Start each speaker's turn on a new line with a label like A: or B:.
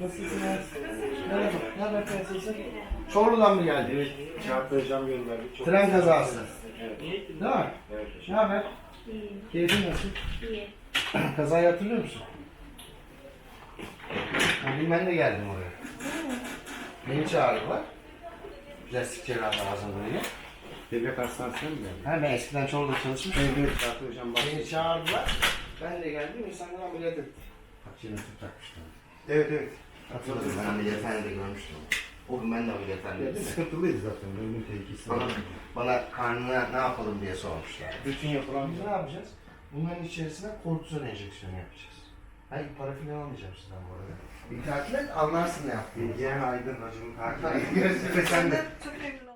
A: Nasılsınız? Merhaba. Ne haber prensesim? Çorlu'dan mı geldin?
B: Evet, Çağatay hocam gönderdi. Çok
A: Tren kazası.
B: Evet.
A: Değil mi?
B: Evet
A: Ne haber?
C: İyi,
A: Keyfin nasıl?
C: iyi.
A: Kazayı hatırlıyor musun? Bugün ben de geldim oraya. Beni çağırdılar. Plastik cerrahlar hazırlığıyla.
B: Devlet Hastanesi'ne mi geldin?
A: Ha ben eskiden Çorlu'da çalışmıştım.
B: Evet, bak.
A: Beni çağırdılar. Ben de geldim. İnsanlar ameliyat etti. Tüp takmışlar.
B: Evet evet.
A: Hatırladım. Ben ameliyathanede görmüştüm. O gün ben de ameliyathanedeydim.
B: Evet, sıkıntılıydı zaten. Ölüm tehlikesi
A: Bana,
B: var.
A: bana karnına ne yapalım diye sormuşlar.
B: Bütün yapılan
A: Biz ne yapacağız? Bunların içerisine kortizon enjeksiyonu yapacağız. Hayır para filan almayacağım sizden bu arada. Bir takip et anlarsın ne yaptığını.
B: Bilgehan Aydın hocamın takip
A: Ve sen de.